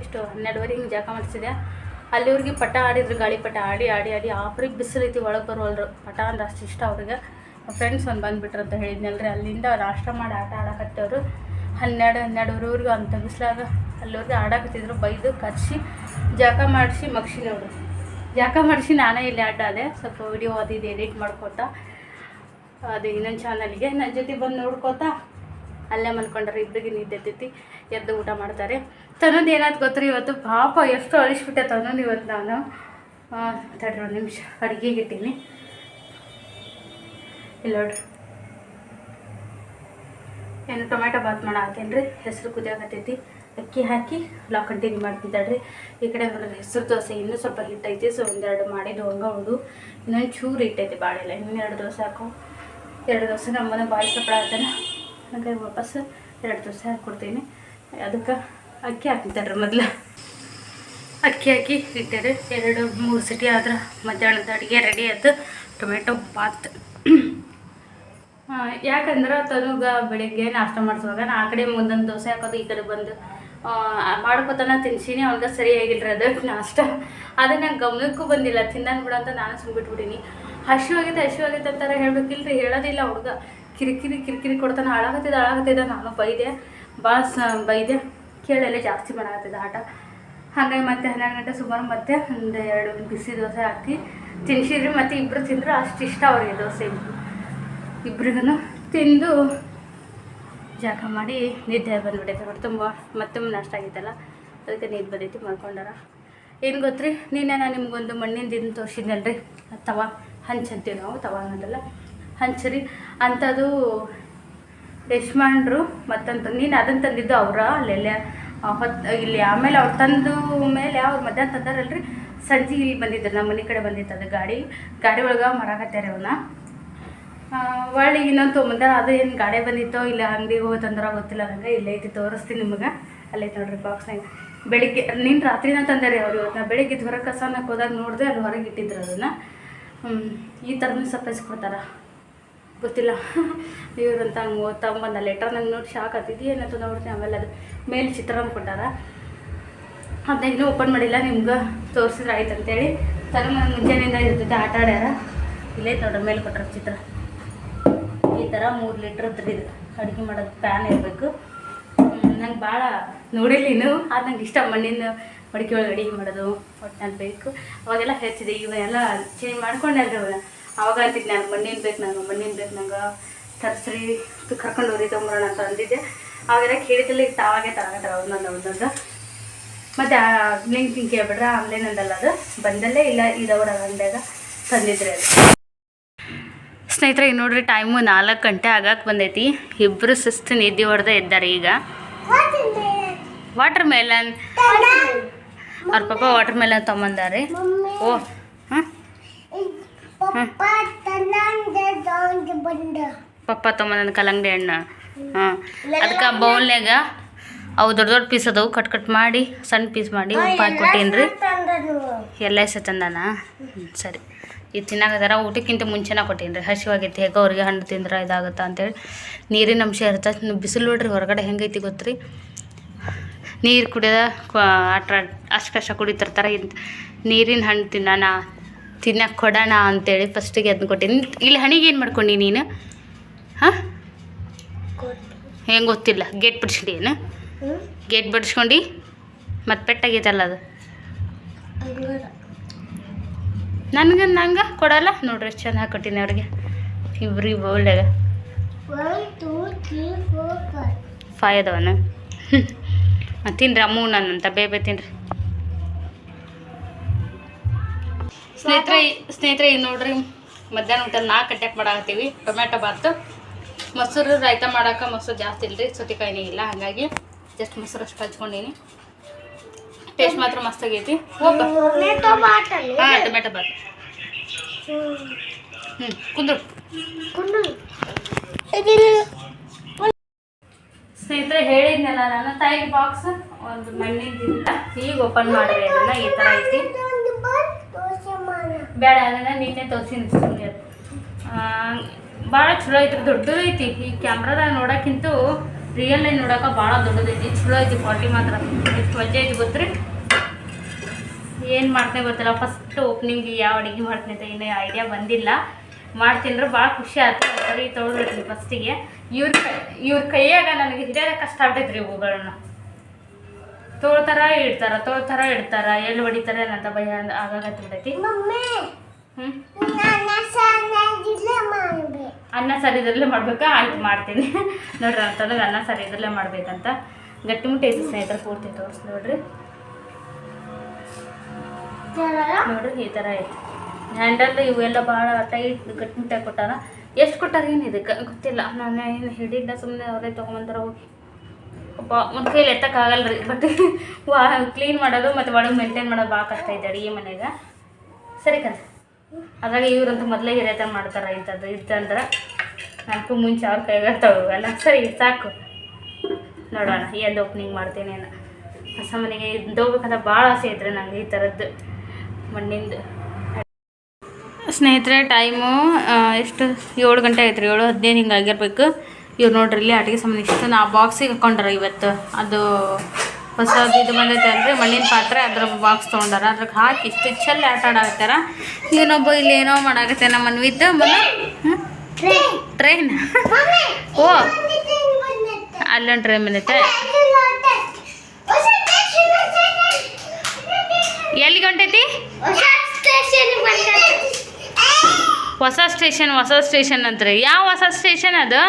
ಎಷ್ಟು ಹನ್ನೆರಡುವರೆ ಹಿಂಗೆ ಜಾಕ ಮಾಡಿಸಿದೆ. ಅಲ್ಲಿವ್ರಿಗೆ ಪಟ ಆಡಿದ್ರು, ಗಾಳಿ ಪಟ ಆಡಿ ಆಡಿ ಆಡಿ. ಆಪ್ರಿಗೆ ಬಿಸಿಲೈತಿ ಒಳಗೆ ಬರೋಲ್ರು ಪಟ ಅಂದ್ರೆ ಅಷ್ಟು ಇಷ್ಟ ಅವ್ರಿಗೆ. ಫ್ರೆಂಡ್ಸ್ ಒಂದು ಬಂದುಬಿಟ್ರು ಅಂತ ರೀ ಅಲ್ಲಿಂದ ರಾಷ್ಟ್ರ ಮಾಡಿ ಆಟ ಆಡಕತ್ತವ್ರು. ಹನ್ನೆರಡು ಹನ್ನೆರಡುವರೆವರೆಗೂ ಅಂತ ಬಿಸಿಲಾಗ. ಅಲ್ಲಿವ್ರಿಗೆ ಆಡಕತ್ತಿದ್ರು, ಬೈದು ಕಚ್ಚಿ ಜಾಕ ಮಾಡಿಸಿ, ಮಗ್ಸಿ ನೋಡ್ರಿ. ಜಾಕ ಮಾಡಿಸಿ ನಾನೇ ಇಲ್ಲಿ ಅಡ್ಡ ಅದೇ ಸ್ವಲ್ಪ ವಿಡಿಯೋ ಅದು ಇದು ಎಡಿಟ್ ಮಾಡ್ಕೊತ ಅದು ಇನ್ನೊಂದು ಚಾನಲ್ಗೆ ನನ್ನ ಜೊತೆ ಬಂದು ನೋಡ್ಕೋತಾ. ಅಲ್ಲೇ ಮಲ್ಕೊಂಡ್ರೆ ಇಬ್ಬರಿಗೆ ನಿದ್ದೆತ್ತೈತಿ ಎದ್ದು ಊಟ ಮಾಡ್ತಾರೆ. ತನ್ನೊಂದು ಏನಾಯ್ತು ಗೊತ್ತ್ರಿ ಇವತ್ತು? ಪಾಪ ಎಷ್ಟು ಅಳಿಸ್ಬಿಟ್ಟೆ ತನ್ನೊಂದು ಇವತ್ತು ನಾನು. ತಡ್ರಿ ಒಂದು ನಿಮಿಷ. ಅಡುಗೆಗೆ ಇಟ್ಟೀನಿ. ಇಲ್ಲ ನೋಡ್ರಿ. ಏನು ಟೊಮೆಟೊ ಬಾತ್ ಮಾಡೋ ಹಾಕೇನ್ರಿ? ಹೆಸರು ಕುದಿಯಾಕತ್ತೈತಿ. ಅಕ್ಕಿ ಹಾಕಿ ಬ್ಲಾಕ್ ಕಂಟಿನ್ಯೂ ಮಾಡ್ತಿದ್ದಾಳ್ರಿ ಈ ಕಡೆ ನೋಡಿದ್ರೆ ಹೆಸರು ದೋಸೆ ಇನ್ನೂ ಸ್ವಲ್ಪ ಹಿಟ್ಟೈತಿ ಸೊ ಒಂದೆರಡು ಮಾಡಿದ್ದು ಹಂಗೆ ಉಂಡು. ಇನ್ನೊಂದು ಚೂರು ಹಿಟ್ಟೈತಿ ಬಾಳೆಲ್ಲ ಇನ್ನೆರಡು ದೋಸೆ ಹಾಕು. ಎರಡು ದೋಸೆ ನಮ್ಮನೆ ಬಾಯಿ ಸಪ್ಪಳ ಆಗ್ತಾನೆ ಹಾಗಾಗಿ ವಾಪಸ್ ಎರಡು ದೋಸೆ ಹಾಕ್ಕೊಡ್ತೀನಿ. ಅದಕ್ಕೆ ಅಕ್ಕಿ ಹಾಕ್ತಿದ್ದಾಳ್ರಿ ಮೊದಲು. ಅಕ್ಕಿ ಹಾಕಿ ಇಟ್ಟರೆ ಎರಡು, ಮೂರು ಸಿಟಿ ಆದ್ರೆ ಮಧ್ಯಾಹ್ನದ ಅಡುಗೆ ರೆಡಿ ಆಯ್ತು. Tomato bath. ಯಾಕಂದ್ರೆ ತನುಗ ಬೆಳಿಗ್ಗೆ ನಾಷ್ಟ ಮಾಡಿಸುವಾಗ ನಾ ಆ ಕಡೆ ಮುಂದೊಂದು ದೋಸೆ ಹಾಕೋದು, ಈ ಕಡೆ ಬಂದು ಮಾಡ್ಕೊತಾನ ತಿನ್ಸೀನಿ, ಅವ್ನಿಗೆ ಸರಿಯಾಗಿಲ್ರಿ ಅದು ನಾಷ್ಟ ಅದು ನಂಗೆ ಗಮನಕ್ಕೂ ಬಂದಿಲ್ಲ ತಿನ್ನ ಬಿಡ ಅಂತ ನಾನು ಸುಮ್ಬಿಟ್ಬಿಟ್ಟಿನಿ ಹಸಿವಾಗೈತೆ ಹಸಿವಾಗೈತೆ ಅಂತಾರೆ ಹೇಳ್ಬೇಕಿಲ್ರಿ, ಹೇಳೋದಿಲ್ಲ ಹುಡುಗ. ಕಿರಿಕಿರಿ ಕಿರಿಕಿರಿ ಕೊಡ್ತಾನೆ ಹಾಳಾಗತ್ತಿದ್ದ ಹಾಳಾಗತ್ತಿದ್ದ ನಾನು ಬೈದೆ. ಭಾಳ ಸ, ಬೈದೆ. ಕೇಳಲ್ಲೇ ಜಾಸ್ತಿ ಮಾಡಾಕತ್ತಿದ್ದ ಆಟ. ಹಾಗಾಗಿ ಮತ್ತೆ ಹನ್ನೆರಡು ಗಂಟೆ ಸುಮಾರು ಮತ್ತೆ ಒಂದು ಎರಡು ಬಿಸಿ ದೋಸೆ ಹಾಕಿ ತಿನ್ಸಿದ್ರಿ ಮತ್ತೆ ಇಬ್ಬರು ತಿಂದ್ರೆ ಅಷ್ಟು ಇಷ್ಟ ಅವ್ರಿಗೆ ದೋಸೆ. ಇಬ್ಬರಿಗೂ ತಿಂದು ಜಾಕ ಮಾಡಿ ನಿದ್ದೆ ಬಂದ್ಬಿಟ್ಟೈತೆ. ಹೊಟ್ಟೆ ತುಂಬ ಮತ್ತೆ ನಷ್ಟ ಆಗಿತ್ತಲ್ಲ, ಅದಕ್ಕೆ ನೀರು ಬಂದೈತಿ ಮಾಡ್ಕೊಂಡಾರ. ಏನು ಗೊತ್ತ್ರಿ? ನಿನ್ನೆ ನಾನು ನಿಮ್ಗೊಂದು ಮಣ್ಣಿನ ದಿನ ತೋರಿಸಿದ್ನಲ್ರಿ. ತವ, ಹಂಚಂತೀವಿ ನಾವು, ತವ ಅನ್ನೋದಲ್ಲ ಹಂಚ್ರಿ. ಅಂಥದ್ದು ಯಶ್ಮಾಂಡ್ರು ಮತ್ತಂತ, ನೀನು ಅದನ್ನು ತಂದಿದ್ದು ಅವರ ಅಲ್ಲೆಲ್ಲ ಹೊತ್ತು ಇಲ್ಲಿ ಆಮೇಲೆ ಅವ್ರು ತಂದು ಮೇಲೆ ಅವ್ರು ಮಧ್ಯಾಹ್ನ ತಂದಾರಲ್ರಿ. ಸಂಜೆ ಇಲ್ಲಿ ಬಂದಿದ್ರು, ನಮ್ಮ ಮನೆ ಕಡೆ ಬಂದಿತ್ತು ಅದು ಗಾಡಿ. ಗಾಡಿ ಒಳಗೆ ಮರಾಕತ್ತಾರೆ ಅವನ್ನ ಒಳ್ಳೆ ಇನ್ನೊಂದು ತೊಗೊಂಬಂದಾರ ಅದು ಏನು ಗಾಡಿ ಬಂದಿತ್ತೋ ಇಲ್ಲ ಅಂಗಡಿಗೆ ಹೋಗಿ ತಂದ್ರ ಗೊತ್ತಿಲ್ಲ ಅದಂಗೆ ಇಲ್ಲೇ ಐತಿ ತೋರಿಸ್ತೀನಿ ನಿಮಗೆ. ಅಲ್ಲೇ ನೋಡ್ರಿ ಬಾಕ್ಸ್ನಾಗ ಬೆಳಿಗ್ಗೆ ನಿನ್ನ ರಾತ್ರಿನ ತಂದಾರೆ ಅವ್ರು ಇವತ್ತು ನಾ ಬೆಳಿಗ್ಗೆ ಹೊರ ಕಸನಕ್ಕೆ ಹೋದಾಗ ನೋಡಿದೆ ಅಲ್ಲಿ ಹೊರಗೆ ಇಟ್ಟಿದ್ರು ಅದನ್ನು. ಈ ಥರನೂ ಸರ್ಪ್ರೈಸ್ ಕೊಡ್ತಾರೆ? ಗೊತ್ತಿಲ್ಲ. ಇವ್ರಂತ ಹಂಗೆ ತಗೊಂಬಂದ ಲೆಟರ್ ನಂಗೆ ನೋಡಿ ಶಾಕ್ ಆಗ್ತಿದ್ದು ಏನಂತ ನೋಡ್ತೀನಿ ಆಮೇಲೆ ಅದು ಮೇಲೆ ಚಿತ್ರಾನ್ನ ಕೊಟ್ಟಾರ. ಅದನ್ನ ಇನ್ನೂ ಓಪನ್ ಮಾಡಿಲ್ಲ ನಿಮ್ಗೆ. ತೋರಿಸಿದ್ರೆ ಆಯ್ತು ಅಂತೇಳಿ ತರ ಮುಂಜಾನೆಯಿಂದ ಇರ್ತೈತೆ ಆಟ ಆಡ್ಯಾರ. ಇಲ್ಲೇ ನೋಡ್ರಿ ಮೇಲೆ ಕೊಟ್ಟಾರ ಚಿತ್ರ. ಥರ ಮೂರು ಲೀಟ್ರ್ ಇದು ಅಡುಗೆ ಮಾಡೋದು ಪ್ಯಾನ್ ಇರಬೇಕು. ನಂಗೆ ಭಾಳ ನೋಡಿಲ್ಲ ಇನ್ನು. ಅದು ನಂಗೆ ಇಷ್ಟ ಮಣ್ಣಿನ ಮಡಿಕೆ ಒಳಗೆ ಅಡುಗೆ ಮಾಡೋದು ಒಟ್ಟಿನಲ್ಲಿ ಬೇಕು. ಅವಾಗೆಲ್ಲ ಹೆಚ್ಚಿದೆ ಇವೆಲ್ಲ ಚೇಂಜ್ ಮಾಡ್ಕೊಂಡೆ ಅಲ್ರಿ ಅವಾಗ ಅಂತಿದ್ದು ನಾನು ಮಣ್ಣಿನ ಬೇಕು, ನಂಗೆ ಮಣ್ಣಿನ ಬೇಕು, ನಂಗೆ ತರ್ಸ್ರಿ ಕರ್ಕೊಂಡು ಹೋಗಿ ತೊಗೊಂಬರೋಣ ಅಂತ ಅಂದಿದ್ದೆ. ಅವಾಗೆಲ್ಲ ಕೇಳಿದಲ್ಲಿ ಈಗ ತಾವಾಗೆ ತಗೊಂಡ್ರೆ ಒಂದೊಂದು ಒಂದೊಂದು ಮತ್ತು ಲಿಂಕ್ ಲಿಂಕ್ ಹೇಳ್ಬಿಟ್ರೆ ಆನ್ಲೈನ್ ಅಂದಲ್ಲ ಅದು. ಬಂದಲ್ಲೇ ಇಲ್ಲ ಇದವರ ಅಂದಾಗ ತಂದಿದ್ರೆ ಅದು ಸ್ನೇಹಿತರೆ ಈಗ ನೋಡ್ರಿ ಟೈಮು ನಾಲ್ಕು ಗಂಟೆ ಆಗಕ್ಕೆ ಬಂದೈತಿ. ಇಬ್ಬರು ಸುಸ್ತು ನಿದ್ದೆ ಹೊಡೆದ ಇದ್ದಾರೆ ಈಗ. ವಾಟರ್ ಮೆಲನ್ ಅವ್ರ ಪಾಪ ವಾಟರ್ ಮೆಲನ್ ತೊಗೊಂಬಂದಾರೆ. ಓ ಹಾಂ? ಪಪ್ಪ ತೊಗೊಂಬಂದ ಕಲ್ಲಂಗಡಿ ಹಣ್ಣು. ಹಾಂ. ಅದಕ್ಕೆ ಬೌಲ್ನ್ಯಾಗ ಅವು ದೊಡ್ಡ ದೊಡ್ಡ ಪೀಸ್ ಅದಾವು. ಕಟ್ ಕಟ್ ಮಾಡಿ ಸಣ್ಣ ಪೀಸ್ ಮಾಡಿ ಉಪ್ಪು ಹಾಕಿ ಕೊಟ್ಟೇನ್ರಿ ಎಲ್ಲ ತಂದಾನ? ಹ್ಮ್, ಸರಿ. ಇದು ತಿನ್ನಾಕತ್ತಾರ ಊಟಕ್ಕಿಂತ ಮುಂಚೆನ ಕೊಟ್ಟೀನಿ ರೀ ಹಸಿವಾಗೈತಿ ಹೇಗೆ ಅವ್ರಿಗೆ ಹಣ್ಣು ತಿಂದ್ರೆ ಇದಾಗುತ್ತೆ ಅಂತೇಳಿ. ನೀರಿನ ಅಂಶ ಇರ್ತದೆ ಬಿಸಿಲು ನೋಡ್ರಿ ಹೊರಗಡೆ ಹೆಂಗೈತಿ ಗೊತ್ತು ರೀ ನೀರು ಕುಡಿಯೋದ ಅಟ್ರ ಅಷ್ಟು ಕಷ್ಟ ಕುಡಿತಿರ್ತಾರೆ ನೀರಿನ ಹಣ್ಣು ತಿನ್ನೋಣ ತಿನ್ನಕ್ಕೆ ಕೊಡೋಣ ಅಂತೇಳಿ ಫಸ್ಟಿಗೆ ಅದನ್ನ ಕೊಟ್ಟೀನಿ. ಇಲ್ಲಿ ಹಣಿಗೆ ಏನು ಮಾಡ್ಕೊಂಡಿ ನೀನು? ಹಾಂ? ಹೆಂಗೆ ಗೊತ್ತಿಲ್ಲ. ಗೇಟ್ ಬಿಡಿಸ್ಕೊಂಡು ಏನು? ಗೇಟ್ ಬಿಡಿಸ್ಕೊಂಡು. ಮತ್ತು ಪೆಟ್ಟಾಗೈತಲ್ಲ ಅದು? ನನಗೆ ನಂಗೆ ಕೊಡಲ್ಲ ನೋಡ್ರಿ ಎಷ್ಟು ಚೆನ್ನಾಗಿ ಹಾಕೊಟ್ಟಿನಿ ಅವ್ರಿಗೆ. ಇಬ್ರಿಗೆ ಬೌಲ್ಯಾಗ ಫೈ ಅದಾವನ ತಿನ್ರಿ ಅಮ್ಮೂ ನನ್ನಂತ ಬೇಬೆ ತಿನ್ರಿ. ಸ್ನೇಹಿತರೆ ಸ್ನೇಹಿತರೆ ಈಗ ನೋಡ್ರಿ ಮಧ್ಯಾಹ್ನ ಊಟ ನಾಲ್ಕು ಗಂಟೆಗೆ ಮಾಡಾಕತ್ತೀವಿ. ಟೊಮ್ಯಾಟೊ ಬಾತು ಮೊಸರು ರಾಯ್ತ ಮಾಡೋಕೆ ಮೊಸರು ಜಾಸ್ತಿ ಇಲ್ರಿ ಸೌತೆಕಾಯಿನೇ ಇಲ್ಲ. ಹಾಗಾಗಿ ಜಸ್ಟ್ ಮೊಸರು ಅಷ್ಟು ಹಚ್ಕೊಂಡೀನಿ. ಟೇಸ್ಟ್ ಮಾತ್ರ ಮಸ್ತ್ ಆಗೈತಿ. ಬಾತ್ ಸ್ನೇಹಿತರೆ, ಹೇಳಿದ್ನಲ್ಲ ನಾನು ತಾಯಿ ಬಾಕ್ಸ್ ಒಂದು ಮಣ್ಣಿನಿಂದ ಈಗ ಓಪನ್ ಮಾಡಿದೆ ಅದನ್ನ ಈ ಥರ ಐತಿ. ಬೇಡ, ಅದನ್ನ ನಿನ್ನೆ ತೋರಿಸಿನಿ ಸುಮ್ಮನೆ ಭಾಳ ಚಲೋ ಐತ್ರಿ ದೊಡ್ಡದೈತಿ ಈ ಕ್ಯಾಮ್ರಾದಾಗ ನೋಡೋಕ್ಕಿಂತ ರಿಯಲ್ ಆಗಿ ನೋಡೋಕೆ ಭಾಳ ದೊಡ್ಡದೈತಿ. ಚಲೋ ಐತಿ ಕ್ವಾಲಿಟಿ ಮಾತ್ರ. ಎಷ್ಟು ಮಜಾ ಐತಿ ಗೊತ್ತ್ರಿ? ಏನು ಮಾಡ್ತೇನೆ ಗೊತ್ತಿಲ್ಲ. ಫಸ್ಟ್ ಓಪನಿಂಗ್ ಯಾವ ಅಡುಗೆ ಮಾಡ್ತೀನಿ ಅಂತ ಇನ್ನೂ ಐಡಿಯಾ ಬಂದಿಲ್ಲ. ಮಾಡ್ತೀನಿ ಭಾಳ ಖುಷಿ ಆಯ್ತು ಸರಿ ತೊಗೊಳ್ಬಿಟ್ರಿ ಫಸ್ಟಿಗೆ ಇವ್ರ ಕೈ, ಇವ್ರ ಕೈಯಾಗ ನನಗೆ ಹಿಡಿಯೋದ ಕಷ್ಟ ಆಗ್ತೈತ್ರಿ ಹೂಗಳನ್ನ ತೋಳ್ತಾರ, ಇಡ್ತಾರ ಥರ ಇಡ್ತಾರ. ಎಲ್ಲಿ ಹೊಡಿತಾರೆ ಅನ್ನಂತ ಭಯ ಆಗಾಗತ್ತಿರ್ತೈತಿ ಮಮ್ಮಿ ಅನ್ನ ಸಾರು ಇದರಲ್ಲೇ ಮಾಡ್ಬೇಕಾ? ಆಯ್ತು, ಮಾಡ್ತೀನಿ. ನೋಡ್ರಿ ಅಂತಂದ್ರೆ ಅನ್ನ ಸಾರು ಇದರಲ್ಲೇ ಮಾಡ್ಬೇಕಂತ ಗಟ್ಟಿಮುಟ್ಟೆ ಐತಿ ಸ್ನೇಹಿತರ, ಪೂರ್ತಿ ತೋರಿಸಿ ನೋಡ್ರಿ. ನೋಡ್ರಿ, ಈ ಥರ ಐತಿ. ಹ್ಯಾಂಡಲ್ ಇವೆಲ್ಲ ಭಾಳ ಟೈಟ್ ಗಟ್ಟಿಮುಟ್ಟಾಗಿ ಕೊಟ್ಟಾರ. ಎಷ್ಟು ಕೊಟ್ಟಾರ ಏನು ಇದಕ್ಕೆ? ಗೊತ್ತಿಲ್ಲ. ನಾನು ಏನು ಹಿಡಿಲ್ಲ ಸುಮ್ಮನೆ ಅವರೇ ತೊಗೊಂಬಂದ್ರೆ ಹೋಗಿ. ಒಬ್ಬ ಒಂದು ಕೈಲಿ ಎತ್ತಕ್ಕಾಗಲ್ಲ ರೀ ಬಟ್ ವಾ ಕ್ಲೀನ್ ಮಾಡೋದು ಮತ್ತು ಒಳಗೆ ಮೇಂಟೈನ್ ಮಾಡೋದು ಭಾಳ ಕಷ್ಟ ಇದೆ ಅಡುಗೆ ಮನೆಗೆ. ಸರಿ ಕಣ. ಅದ್ರಾಗ ಇವ್ರಂತೂ ಮೊದಲೇ ಹಿರಿಯತನ ಮಾಡ್ತಾರೆ ಇಂಥದ್ದು ಇತ್ತಂದ್ರೆ ನನಗೂ ಮುಂಚೆ ಅವ್ರ ಕೈಗಾರ ತಗೋಲ್ಲ ಸರಿ, ಸಾಕು. ನೋಡೋಣ ಎಂದು ಓಪನಿಂಗ್ ಮಾಡ್ತೀನಿ ಏನು ಹೊಸ ಮನೆಗೆ ಹೋಗ್ಬೇಕಂತ ಭಾಳ ಆಸೆ ಐತ್ರಿ ನಂಗೆ ಈ ಥರದ್ದು ಮಣ್ಣಿಂದು. ಸ್ನೇಹಿತರೆ ಟೈಮು ಎಷ್ಟು? ಏಳು ಗಂಟೆ ಆಯ್ತು ರೀ ಏಳು ಹದಿನೈದು ಹಿಂಗೆ ಆಗಿರ್ಬೇಕು. ಇವ್ರು ನೋಡ್ರಿ, ಇಲ್ಲಿ ಅಡುಗೆ ಸಂಬಂಧಿಸಿದ ನಾ ಬಾಕ್ಸಿಗೆ ಹಾಕೊಂಡ್ರ ಇವತ್ತು. ಅದು ಹೊಸದು ಇದು ಬಂದೈತೆ ಅಂದರೆ ಮಣ್ಣಿನ ಪಾತ್ರೆ ಅದ್ರ ಬಾಕ್ಸ್ ತೊಗೊಂಡಾರ. ಅದ್ರಾಗ ಹಾಕಿ ಇಷ್ಟು ಚೆಲ್ಲಿ ಆಟ ಆಡಾಕತ್ತಾರ. ಇವನೊಬ್ಬ ಇಲ್ಲಿ ಏನೋ ಮಾಡಾಕತ್ತೆ ನಮ್ಮ ಮನ್ವಿದ್ದ ಮನ ಟ್ರೈನ್. ಓ. ಅಲ್ಲೊಂದು ಟ್ರೈನ್ ಬಂದೈತೆ. ಎಲ್ಲಿಗೆ ಹೊಂಟೈತಿ? ಹೊಸ ಸ್ಟೇಷನ್ ಹೊಸ ಸ್ಟೇಷನ್ ಅಂತ್ರಿ. ಯಾವ ಹೊಸ ಸ್ಟೇಷನ್ ಅದು?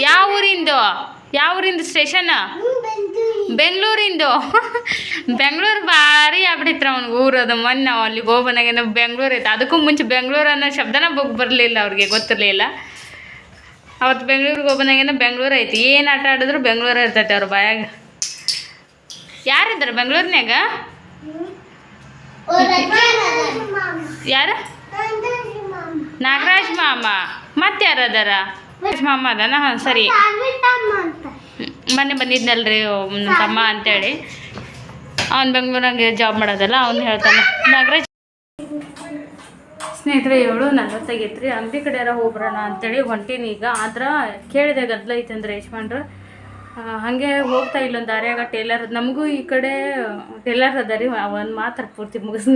ಯಾವ ಊರಿಂದು? ಯಾವ ಊರಿಂದು ಸ್ಟೇಷನ್ ಬೆಂಗಳೂರಿಂದು. ಬೆಂಗಳೂರು ಭಾರಿ ಆಗ್ಬಿಟ್ಟಿತ್ತು ಅವ್ನಿಗೆ ಊರದು ಅದು ಮೊನ್ನೆ ನಾವು ಅಲ್ಲಿಗೆ ಹೋಗ್ಬಂದಾಗೇನೋ ಬೆಂಗಳೂರು ಐತೆ ಅದಕ್ಕೂ ಮುಂಚೆ ಬೆಂಗ್ಳೂರು ಅನ್ನೋ ಶಬ್ದನ ಬಗ್ ಬರಲಿಲ್ಲ ಅವ್ರಿಗೆ ಗೊತ್ತಿರಲಿಲ್ಲ. ಅವತ್ತು ಬೆಂಗಳೂರಿಗೆ ಹೋಗ್ಬಂದಾಗೇನೋ ಬೆಂಗಳೂರು ಐತಿ. ಏನು ಆಟ ಆಡಿದ್ರು ಬೆಂಗ್ಳೂರು ಇರ್ತೈತೆ ಅವ್ರ ಬಾಯಾಗ. ಯಾರಿದ್ದಾರೆ ಬೆಂಗ್ಳೂರಿನಾಗ ಯಾರು? ನಾಗರಾಜ್ ಮಾಮ. ಮತ್ತೆ ಯಾರದಾರ ಮಾಮ ಅದಾನ? ಹಾಂ ಸರಿ. ಮನೆ ಮೊನ್ನೆ ಬಂದಿದ್ನಲ್ರಿ ನಮ್ಮ ತಮ್ಮ ಅಂತೇಳಿ. ಅವ್ನು ಬೆಂಗ್ಳೂರಂಗೆ ಜಾಬ್ ಮಾಡೋದಲ್ಲ ಅವ್ನು ಹೇಳ್ತಾನೆ ನಾಗರಾಜ್. ಸ್ನೇಹಿತರೆ ಏಳು ನಲ್ವತ್ತಾಗೈತ್ರಿ ಅಂಗಡಿ ಕಡೆ ಯಾರ ಹೋಗ್ಬರೋಣ ಅಂತೇಳಿ ಹೊಂಟೀನಿ ಈಗ. ಆದ್ರೆ ಕೇಳಿದೆ ಗದ್ದಲ ಐತಂದ್ರೆ ಅಂದ್ರೆ ಯಜಮಾನ್ರು. ಹಾಗೆ ಹೋಗ್ತಾ ಇಲ್ಲೊಂದು ದಾರಿಯಾಗ ಟೇಲರ್. ನಮಗೂ ಈ ಕಡೆ ಟೇಲರ್ ಅದ ರೀ ಒಂದು ಮಾತ್ರ ಪೂರ್ತಿ ಮುಗಿಸ್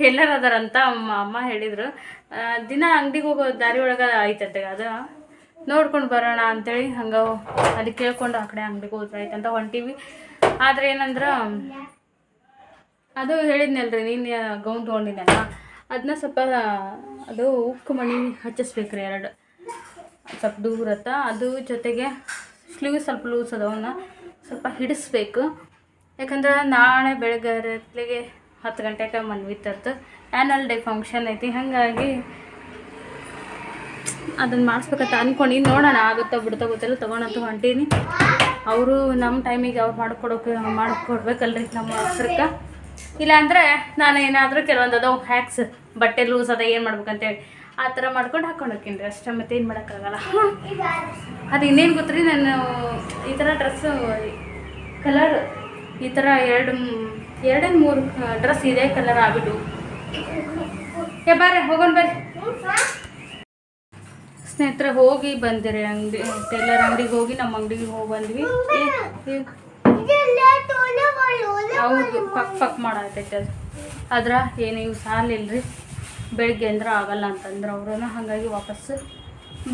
ಟೇಲರ್ ಅದಾರಂತ ಅಮ್ಮ ಅಮ್ಮ ಹೇಳಿದರು. ದಿನ ಅಂಗಡಿಗೆ ಹೋಗೋ ದಾರಿ ಒಳಗೆ ಐತಂತೆ ಅದು? ನೋಡ್ಕೊಂಡು ಬರೋಣ ಅಂತೇಳಿ ಹಂಗೆ ಅಲ್ಲಿ ಕೇಳ್ಕೊಂಡು ಆ ಕಡೆ ಅಂಗಡಿಗೆ ಹೋದ್ರೆ ಅಂತ ಹೊಂಟೀವಿ. ಆದರೆ ಏನಂದ್ರೆ, ಅದು ಹೇಳಿದ್ನಲ್ರಿ, ನೀನು ಗೌನ್ ತೊಗೊಂಡಿದ್ದಲ್ಲ ಅದನ್ನ ಸ್ವಲ್ಪ ಅದು ಉಕ್ಕು ಮಣಿ ಹಚ್ಚಿಸ್ಬೇಕು ರೀ ಎರಡು. ಸ್ವಲ್ಪ ದೂರ ಹತ್ತ ಅದು ಜೊತೆಗೆ ಸ್ಲೀವ್ ಸ್ವಲ್ಪ ಲೂಸ್ ಅದವನ್ನ ಸ್ವಲ್ಪ ಹಿಡಿಸ್ಬೇಕು. ಯಾಕಂದ್ರೆ ನಾಳೆ ಬೆಳಗ್ಗೆ ಹೊತ್ತಿಗೆ ಹತ್ತು ಗಂಟೆಗೆ ಮನ್ವಿತ್ತು ಆ್ಯನ್ವಲ್ ಡೇ ಫಂಕ್ಷನ್ ಐತಿ. ಹಾಗಾಗಿ ಅದನ್ನು ಮಾಡಿಸ್ಬೇಕಂತ ಅಂದ್ಕೊಂಡು ನೋಡೋಣ ಆಗುತ್ತಾ ಬಿಡ್ತಾ ಗೊತ್ತಿಲ್ಲ ತೊಗೊಂಡಂತ ಹೊಂಟೀನಿ. ಅವರು ನಮ್ಮ ಟೈಮಿಗೆ ಅವ್ರು ಮಾಡ್ಕೊಡೋಕೆ, ಮಾಡಿಕೊಡ್ಬೇಕಲ್ರಿ ನಮ್ಮ ಹೆಸ್ರಕ್ಕೆ ಇಲ್ಲಾಂದರೆ ನಾನು ಏನಾದರೂ ಕೆಲವೊಂದು ಅದಾವ ಹ್ಯಾಕ್ಸ್ ಬಟ್ಟೆ ಲೂಸ್ ಅದ ಏನು ಮಾಡ್ಬೇಕಂತೇಳಿ, ಆ ಥರ ಮಾಡ್ಕೊಂಡು ಹಾಕೊಂಡು ಹೋಗ್ತೀನಿ ಅಷ್ಟೇ ಮತ್ತೆ ಏನು ಮಾಡೋಕ್ಕಾಗಲ್ಲ. ಅದು ಇನ್ನೇನು ಗೊತ್ತ್ರಿ, ನಾನು ಈ ಥರ ಡ್ರೆಸ್ಸು ಕಲರ್ ಈ ಥರ ಎರಡು ಎರಡೇನು ಮೂರು ಡ್ರೆಸ್ ಇದೇ ಕಲರ್ ಆಗಿಬಿಟ್ಟು ಏ ಬರ್ರಿ ಹೋಗೋಣ ಬರ್ರಿ ಸ್ನೇಹಿತರೆ, ಹೋಗಿ ಬಂದಿರಿ ಅಂಗಡಿ, ಟೇಲರ್ ಅಂಗಡಿಗೆ ಹೋಗಿ ನಮ್ಮ ಅಂಗಡಿಗೆ ಹೋಗಿ ಬಂದ್ವಿ. ಹೌದು, ಪಕ್ ಪಕ್ ಮಾಡತೈತೆ ಅದು. ಆದ್ರೆ ಏನು ಇವು ಸಾಲಿಲ್ರಿ. ಬೆಳಿಗ್ಗೆ ಅಂದ್ರೆ ಆಗಲ್ಲ ಅಂತಂದ್ರೆ ಅವರು ಹಾಗಾಗಿ ವಾಪಸ್ಸು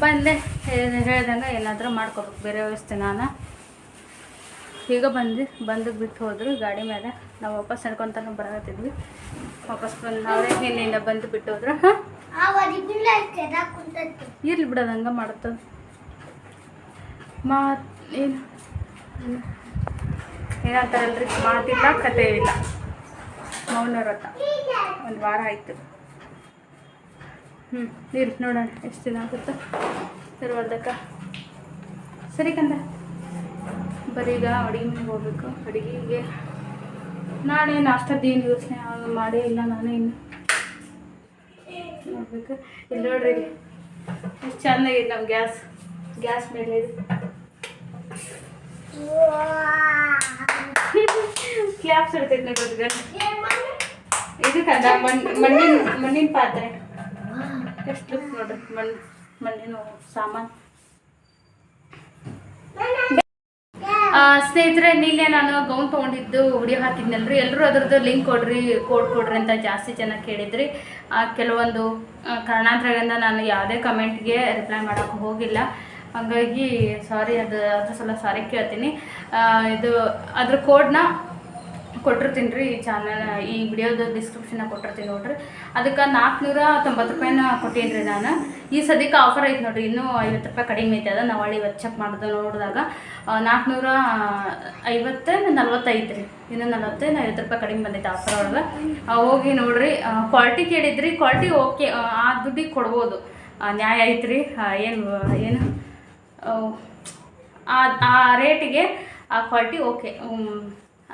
ಬಂದೆ. ಹೇಳ್ದಂಗೆ ಏನಾದರೂ ಮಾಡ್ಕೊಬೇಕು, ಬೇರೆ ವ್ಯವಸ್ಥೆ ನಾನು. ಈಗ ಬಂದು ಬಂದು ಬಿಟ್ಟು ಹೋದ್ರು, ಗಾಡಿ ಮೇಲೆ. ನಾವು ವಾಪಸ್ ನಡ್ಕೊತಾನೆ ಬರಕತ್ತಿದ್ವಿ. ವಾಪಸ್ ಬಂದು ಅವರೇ ಹಿಂದಿಂದ ಬಂದು ಬಿಟ್ಟು ಹೋದ್ರು. ಇರ್ಲಿ ಬಿಡೋದು ಹಂಗೆ ಮಾಡುತ್ತದ ಏನು? ಏನು- ಏನಂತಾರಲ್ರಿ ಮಾತಿಲ್ಲ ಕತೆ ಇಲ್ಲ ಮೌನ ವ್ರತ ಒಂದು ವಾರ ಆಯಿತು. ಹ್ಞೂ ನೀರು ನೋಡೋಣ, ಎಷ್ಟು ದಿನ ಆಗುತ್ತೆ. ಇರುವಲ್ದಕ್ಕ. ಸರಿ ಕಂದ. ಬರೀಗ ಅಡುಗೆ ಮನೆಗೆ ಹೋಗ್ಬೇಕು. ಅಡುಗೆಗೆ ನಾಳೆ ಅಷ್ಟೊತ್ತು ಏನು ಯೋಚನೆ ಮಾಡೇ ಇಲ್ಲ, ನಾನೇ ಇನ್ನು. ನೋಡ್ಬೇಕು ಇಲ್ಲಿ ನೋಡ್ರಿ. ಎಷ್ಟು ಚೆನ್ನಾಗಿದೆ ನಮ್ಮ ಗ್ಯಾಸ್. ಗ್ಯಾಸ್ ಮೇಲೆ ಇದು. ಕ್ಲಾಪ್ಸ್ ಇಡ್ತೈತೆ ನೋಡ್ರಿ ಇದು ಕಂದ ಮಣ್ ಮಣ್ಣಿನ ಮಣ್ಣಿನ ಪಾತ್ರೆ. ಎಷ್ಟು ಲುಕ್ ನೋಡ್ರಿ ಮಣ್ಣು ಮಣ್ಣಿನ ಸಾಮಾನು. ಆ, ಸ್ನೇಹಿತರೆ, ನಿನ್ನೆ ನಾನು ಗೌನ್ ತೊಗೊಂಡಿದ್ದು ವಿಡಿಯೋ ಹಾಕಿದ್ನಲ್ರಿ. ಎಲ್ಲರೂ ಅದ್ರದ್ದು ಲಿಂಕ್ ಕೊಡ್ರಿ, ಕೋಡ್ ಕೊಡ್ರಿ ಅಂತ ಜಾಸ್ತಿ ಜನ ಕೇಳಿದ್ರಿ. ಕೆಲವೊಂದು ಕಾರಣಾಂತರಗಳಿಂದ ನಾನು ಯಾವುದೇ ಕಮೆಂಟ್ಗೆ ರಿಪ್ಲೈ ಮಾಡೋಕೆ ಹೋಗಿಲ್ಲ. ಹಾಗಾಗಿ ಸಾರಿ, ಅದು, ಅದ್ರ ಸಲ ಸಾರಿ ಕೇಳ್ತೀನಿ. ಇದು, ಅದ್ರ ಕೋಡ್ನ ಕೊಟ್ಟಿರ್ತೀನಿ ರೀ ಈ ಚಾನಲ್ ಈ ವಿಡಿಯೋದ ಡಿಸ್ಕ್ರಿಪ್ಷನ್ ಕೊಟ್ಟಿರ್ತೀನಿ ನೋಡ್ರಿ. ಅದಕ್ಕೆ ನಾಲ್ಕುನೂರ ತೊಂಬತ್ತು ರೂಪಾಯಿನ ಕೊಟ್ಟೀನಿ ರೀ ನಾನು. ಈ ಸದ್ಯಕ್ಕೆ ಆಫರ್ ಐತೆ ನೋಡ್ರಿ, ಇನ್ನೂ ಐವತ್ತು ರೂಪಾಯಿ ಕಡಿಮೆ ಐತೆ ಅದ ನಾವು ಇವತ್ತು ಚೆಕ್ ಮಾಡಿದ ನೋಡಿದಾಗ. ನಾಲ್ಕುನೂರ ಐವತ್ತು ನಲ್ವತ್ತೈದು ರೀ. ಇನ್ನೂ ನಲ್ವತ್ತೈದು ಐವತ್ತು ರೂಪಾಯಿ ಕಡಿಮೆ ಬಂದೈತೆ ಆಫರ್ ಒಳಗೆ. ಹೋಗಿ ನೋಡಿರಿ ಕ್ವಾಲಿಟಿ ಕೇಳಿದ್ರಿ ಕ್ವಾಲಿಟಿ ಓಕೆ ಆ ದುಡ್ಡಿಗೆ ಕೊಡ್ಬೋದು. ನ್ಯಾಯ ಐತ್ರಿ ಏನು ಏನು, ಆ ರೇಟಿಗೆ ಆ ಕ್ವಾಲಿಟಿ ಓಕೆ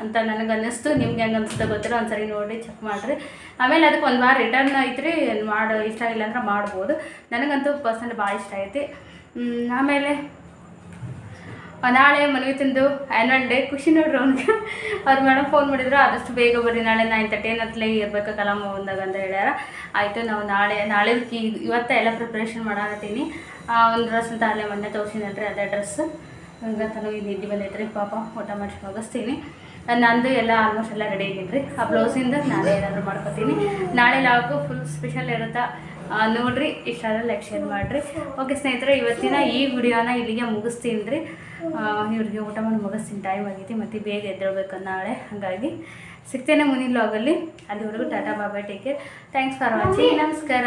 ಅಂತ ನನಗೆ ಅನ್ನಿಸ್ತು ನಿಮ್ಗೆ ಹೆಂಗೆ ಅನ್ನಿಸ್ತು ಗೊತ್ತಿಲ್ಲ, ಒಂದ್ಸರಿ ನೋಡಿ ಚೆಕ್ ಮಾಡಿರಿ. ಆಮೇಲೆ ಅದಕ್ಕೆ ಒಂದು ವಾರ ರಿಟರ್ನ್ ಐತ್ರಿ ಮಾಡೋ, ಇಷ್ಟ ಇಲ್ಲ ಅಂದ್ರೆ ಮಾಡ್ಬೋದು. ನನಗಂತೂ ಪರ್ಸೆಂಟ್ ಭಾಳ ಇಷ್ಟ ಐತಿ. ಆಮೇಲೆ ನಾಳೆ ಮನವಿ ತಿಂದು ಆ್ಯನ್ವಲ್ ಡೇ ಖುಷಿ ನೋಡ್ರಿ ಅವ್ನಿಗೆ. ಅವ್ರ ಮೇಡಮ್ ಫೋನ್ ಮಾಡಿದ್ರು, ಆದಷ್ಟು ಬೇಗ ಬರ್ರಿ, ನಾಳೆ ನೈನ್ ತರ್ಟಿ ಹತ್ತಲೇ ಇರ್ಬೇಕು ಕಲಾಮ ಬಂದಾಗ ಅಂತ ಹೇಳ್ಯಾರ. ಆಯಿತು, ನಾವು ನಾಳೆ ನಾಳೆ ಇವತ್ತೇ ಎಲ್ಲ ಪ್ರಿಪ್ರೇಷನ್ ಮಾಡಾಕತ್ತೀನಿ. ಒಂದು ಡ್ರೆಸ್ ಅಂತ ಅಲ್ಲೇ ಮೊನ್ನೆ ತೋರಿಸಿನಲ್ರಿ, ಅದೇ ಡ್ರೆಸ್ ಹಂಗಂತನೂ ಇದು ನಿದ್ದೆ ಬಂದೈತ್ರಿ ಪಾಪ, ಊಟ ಮಾಡಿಸಿ ಮುಗಿಸ್ತೀನಿ ನಂದು ಎಲ್ಲ ಆಲ್ಮೋಸ್ಟ್ ಎಲ್ಲ ರೆಡಿ ಆಗೈತ್ರಿ ಆ ಬ್ಲೌಸಿಂದ ನಾಳೆ ಏನಾದರೂ ಮಾಡ್ಕೊತೀನಿ. ನಾಳೆ ಲಾಗು ಫುಲ್ ಸ್ಪೆಷಲ್ ಇರುತ್ತೆ? ನೋಡಿರಿ ನೋಡ್ರಿ ಇಷ್ಟ ಆದರೆ ಲೈಕ್ ಶೇರ್ ಮಾಡಿರಿ. ಓಕೆ ಸ್ನೇಹಿತರೆ, ಇವತ್ತಿನ ಈ ವಿಡಿಯೋನ ಇಲ್ಲಿಗೆ ಮುಗಿಸ್ತೀನಿ ರೀ ಇವ್ರಿಗೆ ಊಟ ಮಾಡಿ ಮುಗಿಸ್ತೀನಿ. ಟೈಮ್ ಆಗೈತಿ ಮತ್ತು ಬೇಗ ಎದ್ದೇಳ್ಬೇಕು ನಾಳೆ. ಹಾಗಾಗಿ ಸಿಗ್ತೇನೆ ಮುಂದಿನ ಲಾಗಲ್ಲಿ ಅಲ್ಲಿವರೆಗೂ ಟಾಟಾ ಬಾಬಾ take care. Thanks for watching ನಮಸ್ಕಾರ.